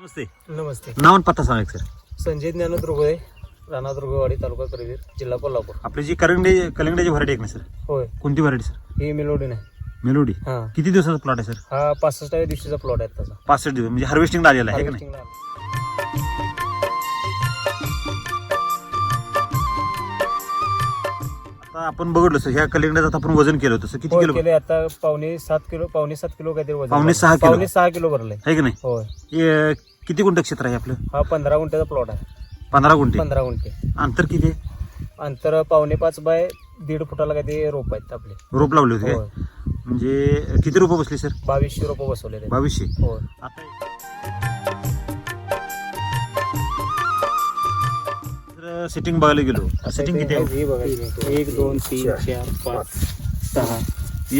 नमस्ते. नमस्ते. नाव आणि पत्ता सांगा एक सर. संजय ज्ञानोद रुगळे राणा दुर्गवाडी तालुका करवीर जिल्हा कोल्हापूर. आपली जी करंगडे कलिंगड्याची व्हरायटी आहे ना सर? होय. कोणती व्हरायटी सर? ही मेलोडी नाही मेलोडी. हा. किती दिवसाचा प्लॉट आहे सर? हा पासष्टाव्या दिवशीचा प्लॉट आहे त्याचा. पासष्ट दिवस म्हणजे हार्वेस्टिंगला आलेला आहे का नाही? Harvesting ला. आता आपण बघितलं सर ह्या कलिंगड्याचं आता आपण वजन केलं होतं. सर किती किलो? केले आता पावणे सात किलो पावणे सात किलो काहीतरी वजन पावणे. सहा किलो. पावणे सहा किलो भरलंय. आहे की नाही? होय. हे, किती गुंठ क्षेत्र आहे आपलं? हा पंधरा गुंठ्याचा प्लॉट आहे. पंधरा गुंठे. पंधरा गुंठे. अंतर किती आहे? अंतर पावणे पाच बाय दीड फुटाला काहीतरी रोप आहेत आपले. रोप लावले होते काय? होय. म्हणजे किती रोपं बसली सर? बावीसशे रोप बसवले बावीसशे. होय. आता सेटिंग बघायला गेलो. सेटिंग किती आहे? एक दोन तीन चार पाच सहा.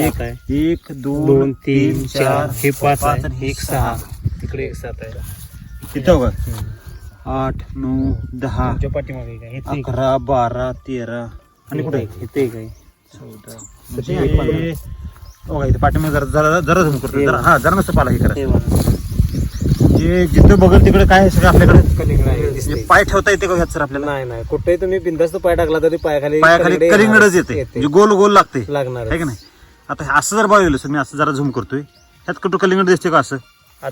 एक आहे. एक दोन तीन चार हे पाच आहे. एक सहा. तिकडे एक सात आहे. किती बघा. आठ नऊ दहा. तुमच्या पाठीमागे एक आहे. हे ते एक अकरा बारा तेरा. आणि कुठे आहे. ते एक आहे. म्हणजे इथे पाठीमागे जरा जरा जरा करतो जरा हा जरा नसतं पाला हे करा हे बघा. म्हणजे जिथं बघल तिकडे काय आहे सगळं आपल्याकडे? कलिंगड आहे, म्हणजे. पाय ठेवता येते का ह्यात सर आपल्याला? नाही नाही. कुठेही तुम्ही बिंदास्त पाय टाकला तरी पायाखाली पायाखाली कलिंगड कलिंगडच येते. म्हणजे गोल गोल लागते. लागणार आहे का नाही? आता असं जर बघायला सर मी असं जरा झूम करतोय. ह्यात कुठं कलिंगड दिसते का असं?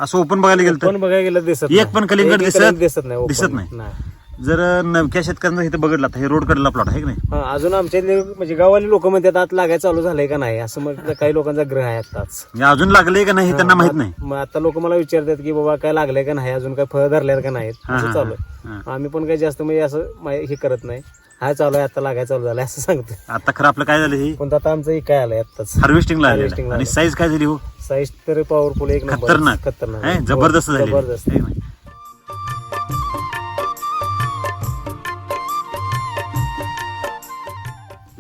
असं ओपन बघायला गेलं तर? पण बघायला गेलं दिसत एक पण कलिंगड एक- एक दिसत- कलिंगड दिसत नाही open. दिसत नाही. जर नमक्या शेतकऱ्यांना इथं बघितलं आता हे रोड कडला प्लॉट आहे की नाही? हा, अजून आमच्या इथले म्हणजे गावाली लोक म्हणतात आत लागायला चालू झालंय का नाही? असं मग काही लोकांचा ग्रह आहे आताच म्हणजे अजून लागले का नाही हे त्यांना माहीत नाही. मग आता लोक मला विचारतात की बाबा काय लागलंय का नाही? अजून काय फळ धरल्यात का नाहीत? हा, असं हा, चालू हा. आहे आम्ही पण काही जास्त म्हणजे असं मा- हे करत नाही. हा चालू आहे आता लागायला चालू झालंय असं सांगतो आता खरं आपलं काय झालं हे? पण आता आमचं हे काय आलंय आताच हार्वेस्टिंगला Harvesting ला आणि. साईज काय झाली हो? साईज तर पॉवरफुल एक नंबर खतरनाक. खतरनाक. आहे, जबरदस्त हो, जबरदस्त. आहे की नाही?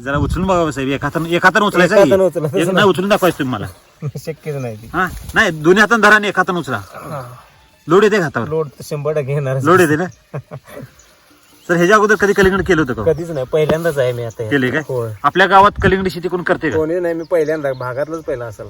जरा उचलून बघावं साहेब. एका हातानं एका हातानं उचलायचं एका हातानं आहे. उचलायचं एक- नाही. उचलून दाखवायचं तुम्ही मला. शक्यच नाही ती. हा? नाही दोन्ही हातानं धरा आणि एका हातानं उचला. लोड येते का हातावर? लोड शंभर टक्के येणार लोड येते ना? सर ह्याच्या अगोदर कधी कलिंगड केलं होतं का? कधीच नाही पहिल्यांदाच आहे मी आता. केले काय? होय. आपल्या गावात कलिंगड शेती कोण करते का? कोणी नाही मी पहिल्यांदा भागातलंच पहिला असेल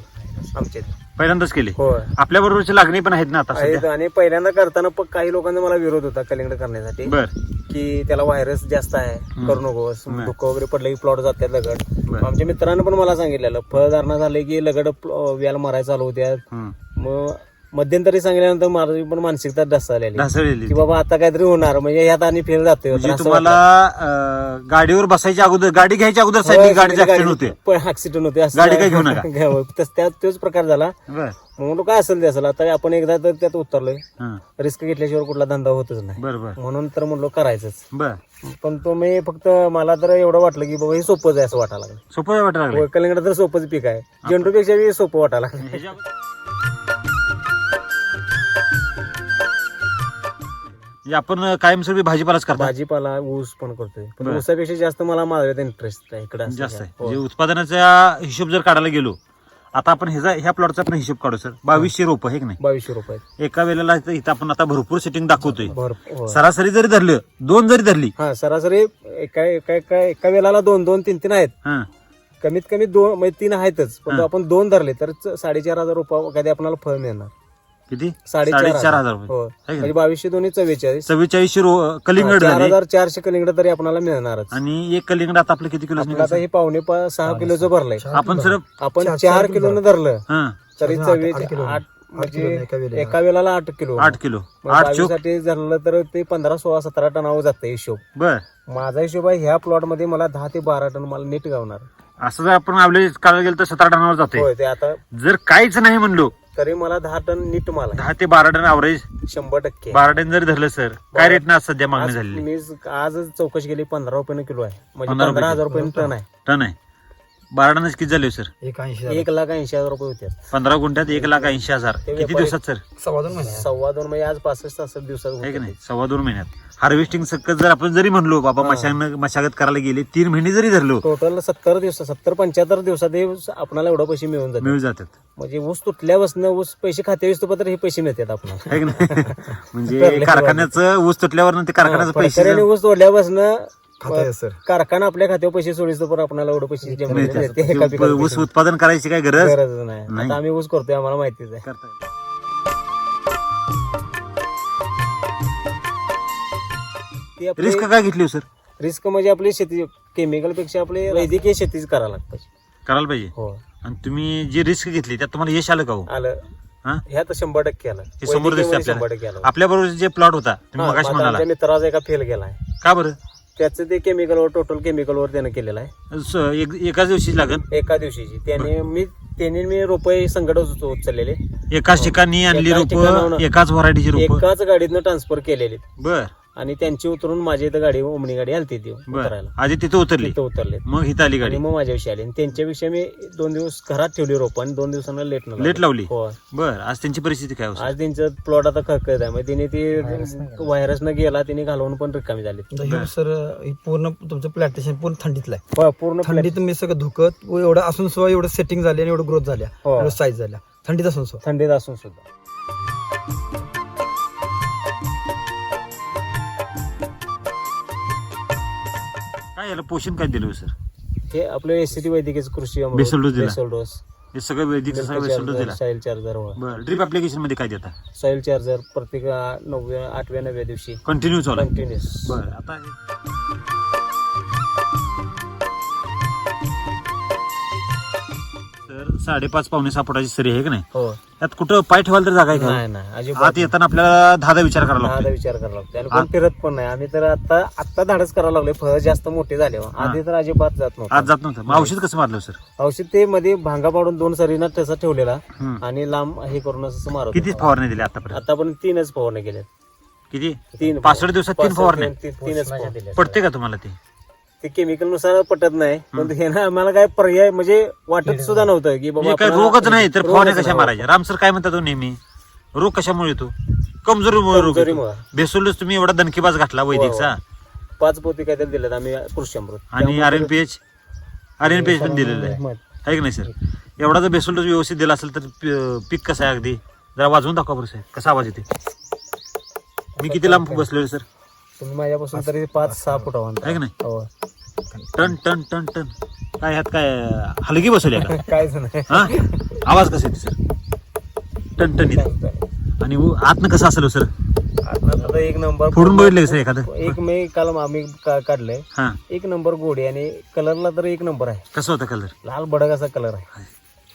आमच्या इथे. पहिल्यांदाच केले? होय. आपल्या बरोबरची लागणी पण आहेत ना आता आहेत आणि पहिल्यांदा करताना पण काही लोकांचा मला विरोध होता कलिंगड करण्यासाठी. बर. की त्याला व्हायरस जास्त आहे करू नकोस. धुकं वगैरे पडलं की प्लॉट जातात लगड. बरं. आमच्या मित्रांनं पण मला सांगितलेलं फळधारणा झाले की लगड प्ल- व्याल मारायला चालू होत्या हम्म. मग मध्यंतरी सांगितल्यानंतर माझी पण मानसिकता ढासळलेली. ढासळलेली की बाबा आता काहीतरी होणार म्हणजे ह्यात आणि फेल जातोय म्हणजे तुम्हाला अं, गाडीवर बसायच्या अगोदर गाडी घ्यायच्या अगोदर साहेब गाडीचे ऍक्सिडेंट होते ऍक्सिडेंट होते असं गाडी काही घेऊ नका. घ्यावं. तस- त्यात तोच प्रकार झाला. बर. मग म्हणलो काय असेल ते असेल आता आपण एकदा तर त्यात उतरलोय. हं. रिस्क घेतल्याशिवाय कुठला धंदा होतच नाही. बर बर. म्हणून तर म्हणलो करायचंच. बर. पण तो मी फक्त मला तर एवढं वाटलं की बाबा हे सोपंच आहे असं वाटायला लागलं. सोपं वाटायला लागलं कलिंगड तर सोपंच पीक आहे. झेंडूपेक्षा बी सोपं वाटायला लागलं ह्याच्या म्हणजे आपण कायमस्वरूपी भाजीपालाच करतो? भाजीपाला ऊस पण करतोय. पण बरं. ऊसापेक्षा जास्त मला माळव्यात इंटरेस्ट आहे इकडे जास्त आहे. म्हणजे उत्पादनाचा हिशोब जर काढायला गेलो आता आपण ह्याचा ह्या प्लॉटचा आपण हिशोब काढू सर. बावीसशे रोप आहे की नाही? बावीसशे रुपये एका वेळेला इथं इथं आपण आता भरपूर सेटिंग दाखवतोय. भरपूर होय. सरासरी जरी धरलं दोन जरी धरली. हा सरासरी एका एका एका एका वेळेला दोन दोन तीन तीन आहेत. हा. कमीत कमी दोन म्हणजे तीन आहेतच. पण हा. आपण दोन धरले तर च- साडेचार हजार रुपये कधी आपल्याला फळ मिळणार. किती? साडेचार हजार. रुपये. हो? म्हणजे बावीसशे दोन्ही चव्वेचाळीस चव्वेचाळीसशे रो कलिंगड चार झाले हजार चारशे कलिंगड तरी आपल्याला मिळणारच. आणि एक कलिंगड आता आपलं किती किलो आपलं आता हे पावणे पा- सहा किलोचं भरलंय. आपण सर आपण चार किलोनं धरलं. हा. तरी चव्वेचाळीस आठ म्हणजे एका वेळेला. आठ किलो. आठ किलो. आठ चोकसाठी धरलं तर ते पंधरा सोळा सतरा टनावर जातं हिशोब. बर. माझा हिशोब आहे ह्या प्लॉटमध्ये मला दहा ते बारा टन मला नीट गावणार. असं जर आपण आपले काढायला गेलं तर सतरा टनावर जाते होय ते आता जर काहीच नाही म्हणलो तरी मला दहा टन नीट माल आहे. दहा ते बारा टन अवरेज शंभर टक्के. बारा टन जरी धरलं सर काय रेट ना सध्या मागणी आज झालेली? मी आज चौकशी केली पंधरा रुपयानं किलो आहे. म्हणजे पंधरा पंधरा रुपये. हजार रुपये टन आहे. टन आहे. बारा टनच किती झाले हो, सर? एक लाख ऐंशी हजार रुपये होते. पंधरा गुंठ्यात एक लाख ऐंशी हजार. ते किती व्यापारी- दिवसात सर? सव्वा दोन म्हणजे आज पासष्ट तासात दिवसात आहे की होते. नाही सव्वा दोन महिन्यात. हार्वेस्टिंग सकत जर आपण जरी म्हणलो बाबा मशागत मशागत करायला गेले तीन महिने जरी धरलो टोटल सत्तर दिवस सत्तर पंच्याहत्तर दिवसात हे आपल्याला एवढं पैसे मिळून जातात. मिळून जातात. म्हणजे ऊस तुटल्यापासून ऊस पैसे खाते पत्र हे पैसे मिळतात आपल्याला आहे की नाही. म्हणजे कारखान्याचं ऊस तुटल्यावर ते कारखान्याचे पैसे फडकऱ्याने ऊस तोडल्यापासून खाते सर. कारखाना आपल्या खात्यावर पैसे सोडीस पण आपल्याला एवढं पैसे मिळते एका पिकाला ऊस उत्पादन करायची काय गरज गरज नाही. नाही. आता आम्ही ऊस करतोय आम्हाला माहितीच आहे. करता येईल. ती आपली रिस्क काय घेतली हो सर? रिस्क म्हणजे आपली शेती केमिकलपेक्षा आपली वैद्यकीय शेतीच करायला लागते. करायला पाहिजे. हो. आणि तुम्ही जी रिस्क घेतली त्यात तुम्हाला यश आलं का हो? आलं. हा? ह्यात शंभर टक्के आलं. हे समोर दिसते वैद्यकीयमध्ये टक्के आलं. आपल्या बरोबर जे प्लॉट होता तुम्ही हा, मगाशी आता म्हणाला. आमच्या मित्राचा एका फेल गेलाय. का बरं? त्याचं ते केमिकलवर टोटल केमिकलवर त्यानं केलेलं आहे. स- एक- एकाच दिवशी लागन? एका दिवशीची. त्याने मी त्याने मी रोपे संकट उचललेले. एकाच ठिकाणी आणली एकाच रोप एकाच व्हरायटीची रोप? एकाच गाडीतनं ट्रान्सफर केलेले. बर. आणि त्यांची उतरून माझ्या इथं गाडी ओमनी गाडी आलती ती उतरायला. आधी तिथे उतरली? तिथं उतरले. मग हिथं आली गाडी? मग माझ्याविषयी आले. आणि त्यांच्यापेक्षा मी दोन दिवस घरात ठेवली रोप आणि दोन दिवसांना लेट लेट लावली? हो बर. आज त्यांची परिस्थिती काय? आज त्यांचं प्लॉट आता खळखळत आहे. मग तिने ती व्हायरस न गेला तिने घालवून पण रिकामी झाली. सर हे पूर्ण तुमचं प्लॅटेशन पूर्ण थंडीतलं आहे. पूर्ण थंडीत मी सगळं धुकत एवढं असून सुद्धा एवढं सेटिंग झाली आणि एवढं ग्रोथ झाल्या. एवढं साईज झाल्या. थंडीत असून सुद्धा. थंडीत असून सुद्धा. याला पोषण काय दिलं हो सर? हे आपलं एसीटी वैद्यकीय कृषी अमृत, दिला. हे सगळं वैदिक वेसल्डोस दिला. सॉइल चार्जर बर ड्रीप ऍप्लिकेशनमध्ये काय देता? सॉइल चार्जर प्रत्येक नवव्या आठव्या नवव्या दिवशी. कंटिन्यू चालू आहे. कंटिन्युअस बर आता सर साडेपाच पावणे सहा फुटाची सरी आहे का नाही? हो. त्यात कुठं पाय ठेवायला तर जागा आहे नाही का नाही आत अजिबात येताना आपल्याला दहा विचार करावा लागतो विचार करावा लागतो आणि कोण फिरत पण नाही. आम्ही तर आता आता धाडस करायला लागले फळ जास्त मोठे झाले हो. आधी तर अजिबात जात नव्हतं. जात नव्हतं. मग औषध कसं मारलं सर? औषध ते मध्ये भांगा पाडून दोन सरीना तसा ठेवलेला. हम्म. आणि लांब हे करून असं मारत किती होतो. फवारणी दिली आतापर्यंत? आता पण तीनच फवारण्या गेल्या किती? तीन पासष्ट दिवसात तीन तीन- तीनच फवारण्या पडते का तुम्हाला ते? ते केमिकलनुसार पटत नाही. पण हे ना आम्हाला काय पर्याय म्हणजे वाटत सुद्धा नव्हतं की बाबा काय रोगच नाही तर रोगच फवारण्या कशा नाही. मारायच्या? राम सर काय म्हणतात हो नेहमी? रोग कशामुळे येतो? कमजोरीमुळे रोग येतो. कमजोरीमुळे. तुम्ही एवढा दणकेबाज घातला वैदिकचा? पाच पोती काहीतरी दिलेत आम्ही कृषी अमृत आणि R N P H R N P H पण दिलेलं आहे. आहे की नाही सर? एवढा जर बेसोल डोस व्यवस्थित दिला असेल तर पी- पीक कसं आहे अगदी? जरा वाजवून दाखवा बरं साहेब. कसा आवाज येते मी किती लांब बसलेलो सर? तुम्ही माझ्यापासून तरी पाच सहा फुटावर आहे की नाही? हो. Ton ton ton ton. काय ह्यात काय हलगी बसवली का? कायच नाही. हा? आवाज कसा येते सर टनटनीत आणि उ- आतनं कसं असेल हो सर आता तर एक नंबर फोडून बघितलं सर एखादं? एक मी काल आम्ही काढलंय. हा. एक नंबर गोडी आणि कलरला तर एक नंबर आहे. कसं होतं कलर? लाल असा कलर आहे.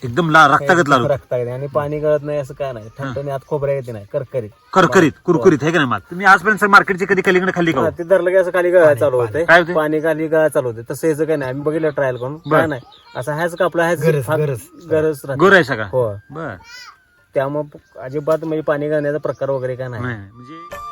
एकदम ला रक्तागत लाल रक्त आणि पाणी गळत नाही असं काय नाही. ठणठणी आत खोबऱ्या येते नाही करकरीत. करकरीत कुरकुरीत आहे का नाही माल? तुम्ही आजपर्यंत मार्केटची कधी कलिंगड खाल्ली का हा, हो? ते धरलं की असं खाली गळा चालू होते काय होते? पाणी खाली गळा चालू होते तसं याचं काय नाही. आम्ही बघितलं ट्रायल करून. काय नाही. असं ह्याच कापला ह्याच गरज, हात- गरज. गरज राहते. गोर आहे सगळा. हो. बर. त्यामुळे अजिबात म्हणजे पाणी घालण्याचा प्रकार वगैरे काय नाही नाही. म्हणजे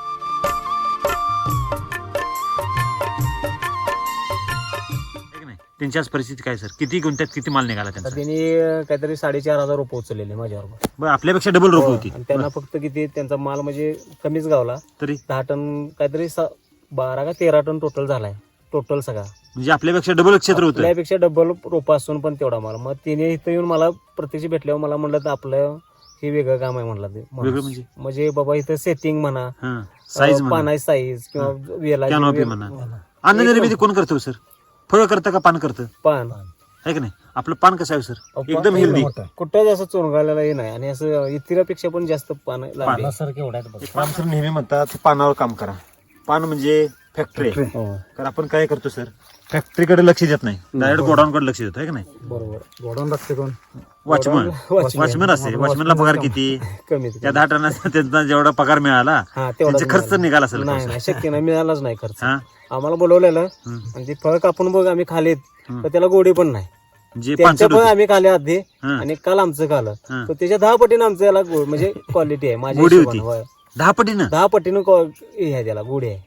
आहे की नाही? त्यांची आज परिस्थिती काय सर? किती गुंठ्यात किती माल निघाला त्यांचा? त्यांनी काहीतरी साडेचार हजार रुपये उचललेले माझ्यावर. बरं आपल्यापेक्षा डबल रोप होती. आणि त्यांना फक्त किती त्यांचा माल म्हणजे कमीच गावला. तरी? दहा टन काहीतरी सा- बारा का तेरा टन टोटल झालाय. टोटल सगळा. म्हणजे आपल्यापेक्षा डबल क्षेत्र होतं. आपल्यापेक्षा डबल रोपा असून पण तेवढा माल. मग तिने इथं येऊन मला प्रत्यक्ष भेटल्यावर मला म्हणलं तर आपलं हे वेगळं काम आहे म्हणलं ते वेगळं म्हणजे? म्हणजे बाबा इथं सेटिंग म्हणा हा साईज पानाची साईज किंवा वेल- म्हणा. अन्न निर्मिती कोण करतो सर? फळ करतं का पान करतं? पान. आहे की नाही? आपलं पान कसं आहे सर? एकदम हेल्दी कुठं असं चोरगाळलेलं नाही आणि असं इतरापेक्षा पण जास्त पान लांबी राम सर नेहमी म्हणतात पानावर काम करा. पान म्हणजे फॅक्टरी हो, तर आपण काय करतो सर फॅक्टरीकडे लक्ष देत नाही. डायरेक्ट गोडाऊनकडे लक्ष देतो आहे की नाही? बरोबर. गोडाऊन लागते कोण वॉचमन. वॉचमन असते. वॉचमनला पगार किती? कमीत त्या दहा टनाचा त्यांचा जेवढा पगार मिळाला हा तेवढा त्यांचे खर्च निघाला असेल नाही नाही शक्य नाही. मिळालाच नाही खर्च. हा? आम्हाला बोलवलेलं. आणि ते फळ कापून बघ आम्ही खालीत हम्म. तर त्याला गोडी पण नाही. जे त्यांचं पानसट पण होते. आम्ही खाले आधी हा. आणि काल आमचं खालं. हा. तर त्याच्या दहा पटीनं आमचं याला गोड म्हणजे क्वालिटी आहे. माझ्या गोडी हिशोबानं, होती. होय. दहा पटीनं दहा पटीनं क्वा- हे आहे त्याला गोडी आहे.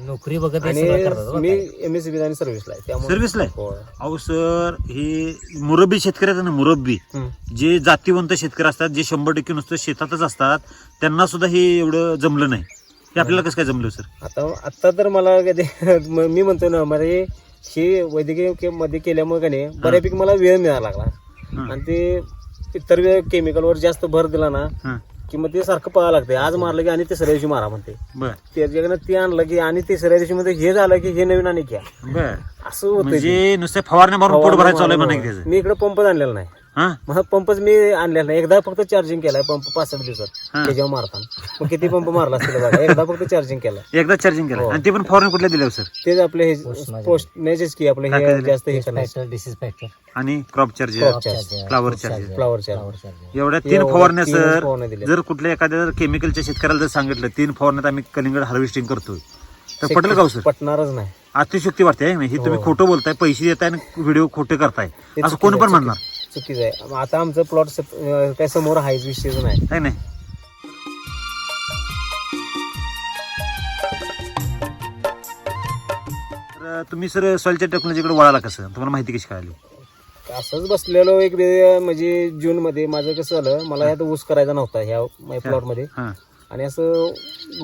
नोकरी बघत आणि मी एम एस सी आणि सर्व्हिसला आहे त्यामुळे सर्व्हिसला आहे? होय. अहो सर हे मुरब्बी शेतकरी आहेत ना मुरब्बी. हम्म. जे जातीवंत शेतकरी असतात जे शंभर टक्के नुसतं शेतातच असतात त्यांना सुद्धा हे एवढं जमलं नाही. हे आपल्याला कसं काय जमलं सर? आता आता तर मला कधी म- मी म्हणतो ना हे वैद्यकीय के- मध्ये केल्यामुळे का नाही बऱ्यापैकी मला वेळ मिळायला लागला. हं. आणि ते इतर केमिकलवर जास्त भर दिला ना हं. की मग ते सारखं पळायला लागते आज मारलं की आणि तिसऱ्या दिवशी मारा म्हणते. बर. त्याच्याकडनं ते आणलं की आणि तिसऱ्या दिवशी मध्ये हे झालं की हे नवीन आणि घ्या. बर. असं होतं. म्हणजे नुसते फवारण्या मारून पोट भरायचं चालू आहे म्हणा की त्याचं. मी इकडे पंप आणलेला नाही. हा. मग पंपच मी आणलेला नाही एकदा फक्त चार्जिंग केलाय पंप पासष्ट दिवसात. हा. त्याच्यावर मारताना मग किती पंप मारला असेल बघा. एकदा फक्त चार्जिंग केलाय. एकदा चार्जिंग केलं हो. आणि ते पण फॉरन कुठल्या दिल्या सर तेच आपले हे पोस्ट पोस्ट नेचेच की आपले काय हे जास्त हे करायचं डिसीज फॅक्टर आणि crop charger Crop charger. Flower charger flower charger एवढ्या हे तीन एवढ्या फवारण्या तीन सर फवारण्या दिल्या. जर कुठल्या एखाद्या जर केमिकलच्या शेतकऱ्याला जर सांगितलं तीन फवारण्यात आम्ही कलिंगड हार्वेस्टिंग करतोय. तर पटेल का हो सर पटणारच नाही. अतिशक्ती वाटते आहे ही तुम्ही हो. खोटं बोलताय पैसे देताय आणि व्हिडिओ खोटे करताय. हे असं कोण पण म्हणणार. चुकीचं आहे. आता आमचं प्लॉट काय समोर हायच विषयच नाही. आहे नाही. तर तुम्ही सर सॉइलच्या टेक्नॉलॉजीकडे वळाला कसं? तुम्हाला माहिती कशी कळाली? असंच बसलेलो एक दे- म्हणजे जून मध्ये माझं कसं झालं मला ह्यात ऊस करायचा नव्हता ह्या प्लॉटमध्ये. हां. आणि असं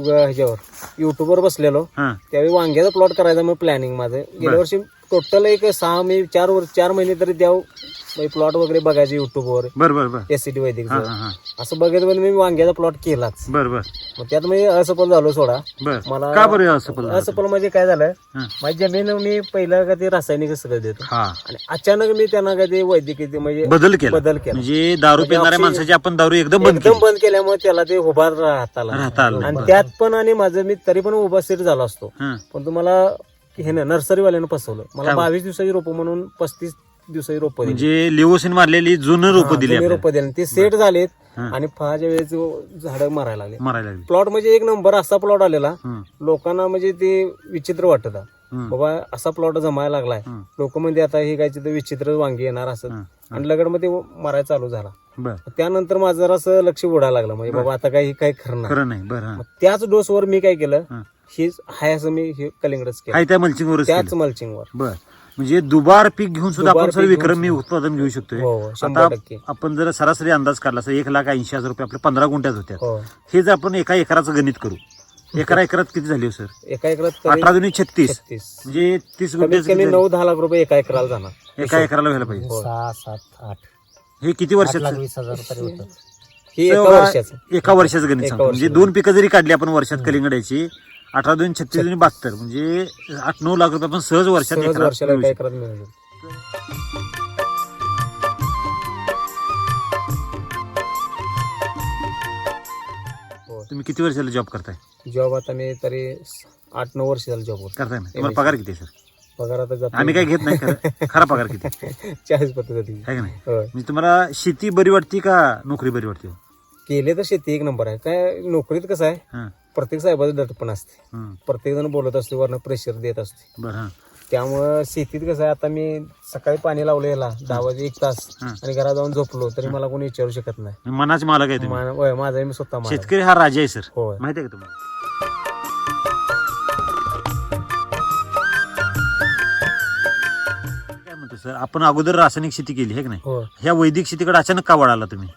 ह्याच्यावर युट्यूबवर बसलेलो. हां. त्यावेळी वांग्याचा प्लॉट करायचा मग प्लॅनिंग माझं. गेल्या. वर्षी टोटल एक सहा मी चार वर्ष चार महिने तरी त्या प्लॉट वगैरे बघायचे युट्यूबवर बरं बरं बरं. एस सी टी वैदिक हां हां हां. असं बघत बघत मी वांग्याचा प्लॉट केलाच. बरं बरं. मग त्यात मी असफल झालो सोडा. बरं. मला का बरं असं पण झालं? असफल म्हणजे काय झालं? हां. माझी जमीन मी पहिलं का ते रासायनिक सगळं देतो. हा. आणि अचानक मी त्यांना काय ते वैद्यकीय ते म्हणजे बदल केला. बदल केला. म्हणजे दारू म्हणजे पिणाऱ्या माणसाची आपण दारू एकदम बंद एकदम केली. बंद केल्यामुळे त्याला ते उभा राहता आला. राहता आलं. आणि. त्यात पण आणि माझं मी तरी पण उभा स्थिर झालो असतो. हां. पण तुम्हाला हे ना नर्सरीवाल्यानं फसवलं. मला काय? बावीस दिवसाची रोपं म्हणून पस्तीस दिवसाची रोपं दिली. म्हणजे लिओसिन मारलेली जुनं रोपं दिली आपल्याला. रोपं दिली. ते सेट झालेत हां. आणि फळाच्या वेळेस झाडं मारायला लागले. मारायला लागली. प्लॉट म्हणजे एक नंबर असा प्लॉट आलेला. हं, लोकांना म्हणजे ते विचित्र वाटत. हं, बाबा असा प्लॉट जमायला लागलाय. हं. लोक म्हणजे आता हे काय विचित्र वांगी येणार असं. हं. आणि लगडमध्ये मारायला चालू झाला. बर. त्यानंतर माझं जरा असं लक्ष उडायला लागलं. म्हणजे बाबा आता काही काही खरं नाही. खरं नाही. बरं हा. मग त्याच डोसवर मी काय केलं? हं. हे हाय असं मी हे कलिंगडच केलं. त्या मल्चिंगवरच त्याच केलं. मल्चिंगवर. बर. म्हणजे दुबार पीक घेऊन सुद्धा दुबार आपण सर पीक घेऊन विक्रमी सुद्धा. उत्पादन घेऊ शकतोय. हो हो, शंभर आता टक्के. आपण जर सरासरी अंदाज काढला तर एक लाख ऐंशी हजार रुपये आपल्या पंधरा गुंठ्यात होत्या हो. हे जर आपण एका एकराचं गणित करू एका एकरात किती झाली हो सर? एका एकरात तरी अठरा दुनी छत्तीस. छत्तीस. म्हणजे तीस कमीत गुंठ्याचं कमी किती नऊ दहा लाख रुपये एका एकराला जाणार? एका एकराला व्हायला पाहिजे. हो. सहा सात आठ. हे किती आठ वर्षाचं वीस हजार तरी होतं ही एका तेव्हा वर्षाचं. एका वर्षाचं गणित एका सांगतो. म्हणजे वर्षाचं. दोन पिकं जरी काढली आपण वर्षात कलिंगडाची अठरा दोन छत्तीस दोन बहात्तर. म्हणजे आठ नऊ लाख रुपये आपण सहज वर्षात सहज एकरात वर्षाला मिळवू एका शकतो. एकरात मिळेल हो तुम्ही किती वर्षाला जॉब करताय? जॉब आता मी तरी आठ नऊ वर्ष झालं जॉबवर करताय ना. तुम्हाला पगार किती आहे, सर पगार आता जातो आम्ही काय घेत नाही खरं खरा पगार किती? आहे चाळीस पद्धती का नाही? होय. म्हणजे तुम्हाला शेती बरी वाटते का नोकरी बरी वाटते? केले तर शेती एक नंबर आहे. काय नोकरीत कसं आहे? हां. प्रत्येक साहेबाचं दडपण असते. हं. प्रत्येक जण बोलत असते वरनं प्रेशर देत असते. बरं हां. त्यामुळं शेतीत कसं आहे आता मी सकाळी पाणी लावलं याला दहा वाजे एक तास. हं. आणि घरात जाऊन झोपलो तरी मला कोणी विचारू शकत नाही. मनाचे मालक आहे तुम्ही. मा- होय, माझा मी स्वतः मालक. शेतकरी हा राजा आहे सर. होय. माहिती आहे का तुम्हाला? काय म्हणतो सर आपण अगोदर रासायनिक शेती केली आहे की नाही? हो ह्या वैदिक शेतीकडे अचानक का वळाला तुम्ही?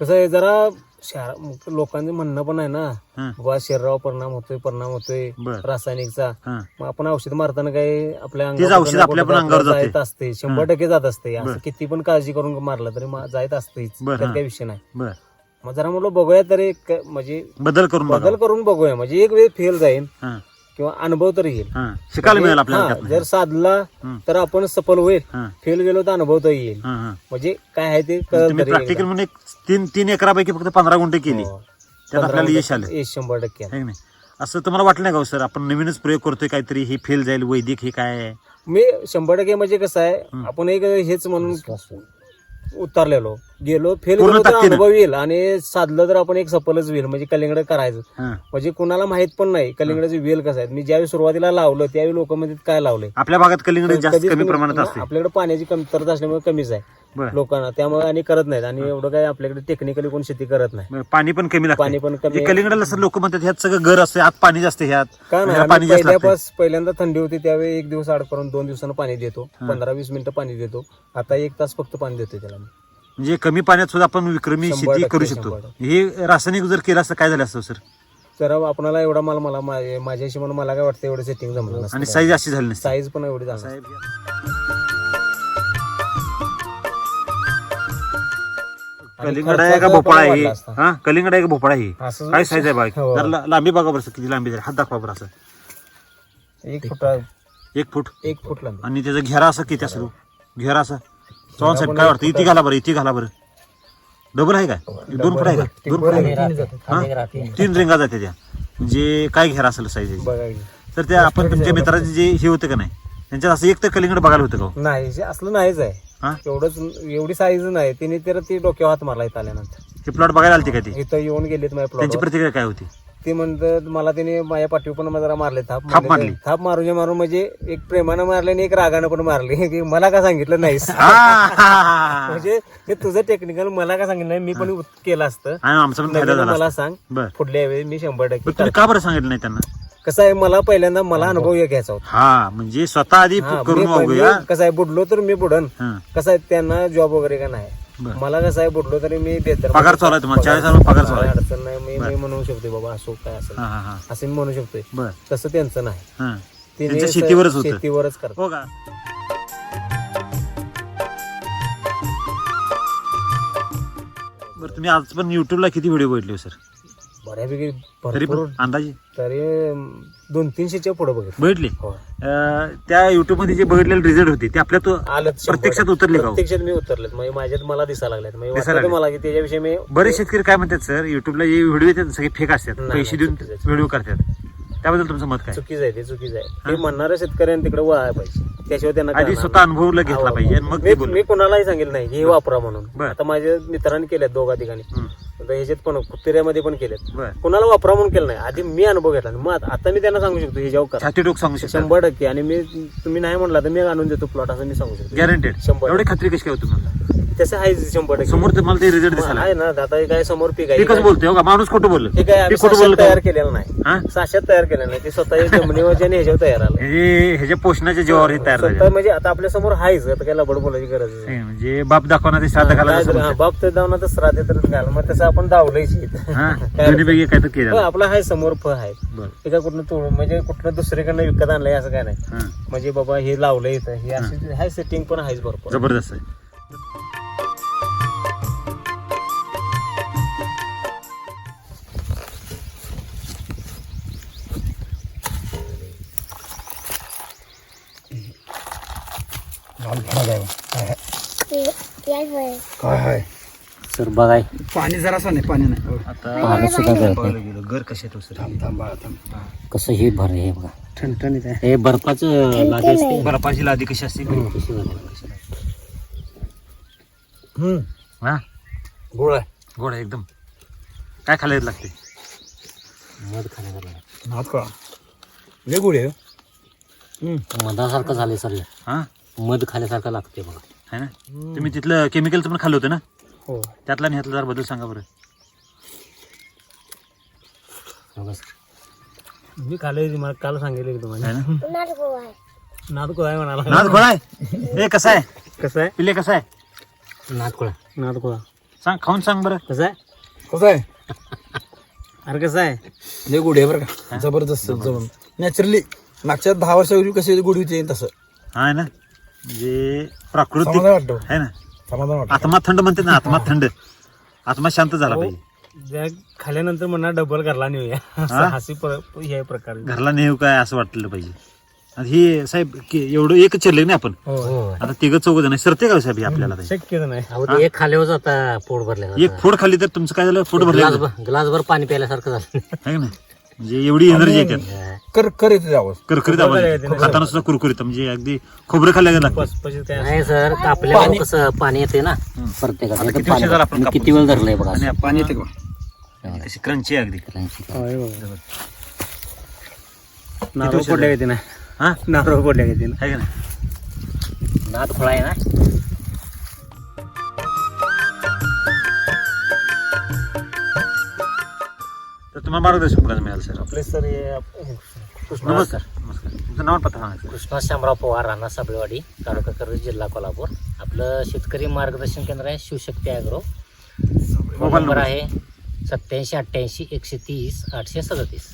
कसं आहे जरा शहर लोकांचं म्हणणं पण आहे ना. बाबा शरीरावर परिणाम होतोय परिणाम होतोय बर. रासायनिकचा. हां. मग आपण औषध मारताना काही आपल्या अंगावर औषध कुठं आपल्या पण कुठं अंगावर आपलं जाते. जात असते शंभर टक्के जात असते. बर. असं किती पण काळजी करून मारलं तरी मा- जायत असतेच. बर, त्यात हां. काही विषय नाही. बर. मग जरा म्हटलं बघूया तरी क- म्हणजे बदल करून बदल करून बघूया. म्हणजे एक वेळ फेल जाईल हां. किंवा अनुभव तरी येईल हां शिकायला मिळेल आपल्याला हा, त्यातनं. जर साधला हं. तर आपण सफल होईल हां फेल गेलो तर अनुभव तरी येईल हां हां म्हणजे काय आहे ते कळलं तुम्ही तरी प्रॅक्टिकल. म्हणून एक तीन तीन एकरापैकी फक्त पंधरा गुंठे केली हो. त्यात आपल्याला यश आलं यश शंभर टक्के आलं. आहे की नाही असं तुम्हाला वाटलं नाही का हो सर आपण नवीनच प्रयोग करतोय काहीतरी हे फेल जाईल वैदिक हे काय आहे मी शंभर टक्के म्हणजे कसं आहे हं. आपण एक हेच म्हणून उतरलेलो गेलो फेल पूर्ण गेलो तर ताकदीनं. अनुभव येईल. आणि साधलं तर आपण एक सफलच होईल. म्हणजे कलिंगड करायचं. हां. म्हणजे कुणाला माहीत पण नाही कलिंगडाचे वेल कसं आहे मी ज्यावेळी सुरुवातीला लावलं त्यावेळी लोक काय लावलंय? आपल्या भागात कलिंगड जास्त कमी प्रमाणात असते. आपल्याकडे पाण्याची कमतरता असल्यामुळे कमीच आहे. लोकांना. त्यामुळे आणि करत नाहीत. आणि एवढं काय आपल्याकडे टेक्निकली कोण शेती करत नाही. बरं, पाणी पण कमी लागतं पाणी पण कमी कलिंगडाला सर लोक म्हणतात ह्यात सगळं घर असते आत पाणी जास्त ह्यात. का नाही? ह्याला आम्ही पाणी जास्त लागतं पहिल्यापास पहिल्यांदा थंडी होती त्यावेळी एक दिवस आड करून दोन दिवसानं पाणी देतो. पंधरा वीस मिनिटं पाणी देतो. आता एक तास फक्त पाणी देतो त्याला मी. म्हणजे कमी पाण्यात सुद्धा आपण विक्रमी शंभर शेती टक्के, करू शकतो. शंभर हे रासायनिक जर केलं असतं काय झालं असतं सर? तर आपणाला एवढा मला मला माझ्या माझ्या हिशोबाने मला काय वाटतं एवढं सेटिंग जमलं आणि नसतं. साईज अशी झाली नसते. साईज पण एवढी झाली साहेब कलिंगड आहे का खर्चाचा भोपळा पण आहे? वाढला असता. हा कलिंगड आहे का भोपळा आहे? असं काय साईज आहे बघा हो. जरा ला- लांबी बघा बरं किती लांबी आहे हात दाखवा बरं असं. एक फुट एक फूट. एक फूट लांबी. आणि त्याचा घेरा असं किती असतो घेरा असा? चव्हाण साहेब काय वाटतं? इथे घाला बरं इथे घाला बरं. डबल आहे काय? दोन फूट आहे का? दोन फूट आहे. राहते तीन रिंगा जाते त्या. म्हणजे काय घेरा असेल साईज की. तर त्या आपण तुमच्या मित्राचे जे हे होतं का नाही? त्यांच्यात असं एक तर कलिंगड बघायला होतं का हो? नाही हे असलं नाहीच आहे. एवढंच एवढी साईज नाही. तिने तर ती डोक्यावर हात मारला इथं आल्यानंतर. हे प्लॉट बघायला आलते का ते? इथं येऊन गेलीत माझ्या त्यांची प्रतिक्रिया काय होती? ते म्हणतात मला त्याने माझ्या पाठीवर पण जरा मारले थाप थाप मारली? थाप मारून मारून म्हणजे एक प्रेमानं मारले आणि एक रागानं पण मारले. की मला का सांगितलं नाहीस? हा. म्हणजे हे तुझं टेक्निकल मला का सांगितलं नाही? मी पण उत- केलं असतं. आणि आमचा पण फायदा नवीन झाला मला. सांग बर. पुढल्या वेळी मी शंभर पण टक्के तुम्ही का बरं सांगितलं नाही त्यांना? कसं आहे मला पहिल्यांदा मला अनुभव एक घ्यायचा होता. हा म्हणजे स्वतः आधी हा, करून मी- बघूया मी कसं आहे बुडलो तर मी बुडन. हा. कसं आहे त्यांना जॉब वगैरे का नाही? मला कसं आहे बुडलो तरी मी बेहतर पगार चालू आहे तुम्हाला. चाळीस हजार पगार चालू काय आहे अडचण नाही. मी मी म्हणू शकतो बाबा असो काय असेल. हा हा हा. असं मी म्हणू शकतोय. तसं त्यांचं नाही. हा. त्यांचं शेतीवरच होतं. शेतीवरच करतात. हो का? बरं तुम्ही आज पण युट्यूबला किती व्हिडिओ बघितले हो, सर बऱ्यापैकी तरी भरपूर अंदाजे? तरी दोन तीनशेच्या पुढे बघितलं. बघितले? हो. अं, त्या युट्यूबमध्ये जे बघितलेले रिझल्ट होते ते आपल्या तो आलं शंभर प्रत्यक्षात. उतरले का हो? प्रत्यक्षात मी उतरलेत. म्हणजे माझ्यात मला दिसायला लागल्यात म्हणजे दिसायला लागले. मला की त्याच्याविषयी मी बरेच शेतकरी काय म्हणतात सर युट्यूबला जे व्हिडिओ येतात सगळे फेक असतात. नाही, पैसे देऊन चुकीचं आहे. व्हिडिओ करतात. त्याबद्दल तुमचं मत काय? चुकीचं आहे ते चुकीचं आहे. ते म्हणणाऱ्या शेतकऱ्यांनी तिकडे वळायला पाहिजे. त्याशिवाय त्यांना आधी कळणार स्वतः अनुभवला घेतला नाही. पाहिजे आणि मग ते मी बोल. मी कोणालाही सांगितलं नाही की हे वापरा म्हणून. बर. आता माझ्या मित्रांनी केल्यात दोघा ठिकाणी आता ह्याच्यात पण कुत्र्यामध्ये पण केलेत. बर. कोणाला वापरा म्हणून केलं नाही. आधी मी अनुभव घेतला. मग आता- आता मी त्यांना सांगू शकतो हे जेव्हा करा. छाती टोक सांगू शकता. शंभर टक्के. आणि मी तुम्ही नाही म्हणला तर मी आणून देतो प्लॉट असं मी सांगू शकतो. गॅरंटेड शंभर. एवढी खात्री कशी काय होती तुम्हाला तसं आहे शंभर टक्के. समोर तुम्हाला ते रिझल्ट दिसायला आहे ना आता हे काय समोर पीक आहे कसं बोलतोय हो का? माणूस खोटं बोललं. हे काय आम्ही ते खोटं साशात बोललं तयार का? केलेलं नाही. हा? साशात तयार केलेलं नाही. ते स्वतः जमिनीवरच्या आणि ह्याच्यावर तयार आलं. हे ह्याच्या पोषणाच्या जीवावर हे तयार झाले स्वतः म्हणजे आता आपल्यासमोर आहेच आता काय लबड बोलायची गरज नाही. हे म्हणजे बाप दाखवणार ते काय घालायला तर- हा, बाप तर श्राद्ध तर घाल. मग तसं आपण दावलंच हा दोन्ही पैकी काय तर केलं. आपला हाय समोर फळ आहे बरं. ते काय कुठलं तोड म्हणजे कुठलं दुसरीकडनं विकत आणलंय असं काय नाही. हा. म्हणजे बाबा हे लावलंय इथं. हे असे हाय सेटिंग पण आहेच भरपूर. जबरदस्त आहे. काय आहे? सर बघाय. पाणी जरासं नाही पाणी नाही. हो. आता पाणी सुद्धा गळत नाही घर कसे तो सर? थांब थांब बाळा थांब. कसं हे भर हे बघा. ठणठणीत आहे. हे बर्फाचं लागे असते. बर्फाची लादी कशी असते? कशी झाली? हम्म. हा? गोळ आहे. गोड आहे एकदम. काय खायला लागते? मध खाण्याचा बघा नात का? लय गोळी आहे. हो. मधासारखं झालंय सर हे. हा मध खाण्यासारखं लागते बघा. है ना? तुम्ही तिथलं केमिकलचं पण खाल्लं होतं ना? हो. त्यातला आणि ह्यातला जरा बदल सांगा बरं. मी ते मला काल सांगितलं की तुम्हाला. है ना? नाद कोळा आहे म्हणाला. नाद गोळा आहे? हे कसं आहे? कसं आहे? पिले कसं आहे? नातकुळा नाद कोळा सांग खाऊन सांग बरं. कसं आहे? कसं आहे? अरे कसं आहे? लय गोडी आहे बरं का. जबरदस्त जवळ नॅचरली मागच्या दहा वर्षापूर्वी कशी गोडी होती तसं. हा आहे ना? म्हणजे प्राकृतिक समाधान वाटतं आहे ना? समाधान आत्मा थंड म्हणते ना आत्मा थंड. आत्मा शांत झाला पाहिजे. ज्या खाल्यानंतर म्हणा डबल करला नेऊया. असं हसी पर- हे प्रकार. घरला नेऊ काय असं वाटलं पाहिजे. हे साहेब की एवढं एकच चिरले ना आपण. हो. हो. आता तिघ चौघ जण सरते का हो साहेब हे आपल्याला ते? शक्यच नाही. अहो, ते एक खाल्यावर आता पोट भरले एक फोड खाली तर तुमचं काय झालं? फोड भरलं आहे ग्लासभर पाणी प्यायल्यासारखं झालं. का नाही? म्हणजे एवढी एनर्जी येते कर कर येते आवाज करकरीत आवाज येतो. खाताना सुद्धा कुरकुरीत म्हणजे अगदी खोबरं खाल्ल्या लागतं. काय नाही सर कापल्यावर कसं पाणी येते ना? प्रत्येकाचं. आता किती झालं आपण मी? किती वेळ धरलंय बघा. आणि पाणी येते का? तशी क्रंची अगदी. नारळ झाली? घेते ना हा? नारळ फोडल्या घेते ना आहे का नाही? नाद खोळा आहे ना? तर तुम्हाला मार्गदर्शन करायला मिळालं सर? आपले सर हे नमस्कार. नमस्कार. तुमचं नाव आणि पत्ता सांगा. सर कृष्णा शामराव पवार राणा साबळेवाडी तालुका कर्जत जिल्हा कोल्हापूर. आपलं शेतकरी मार्गदर्शन केंद्र आहे Shivshakti agro. Phone mobile number number. आहे सत्याऐंशी अठ्ठ्याऐंशी एकशे तीस आठशे सदतीस.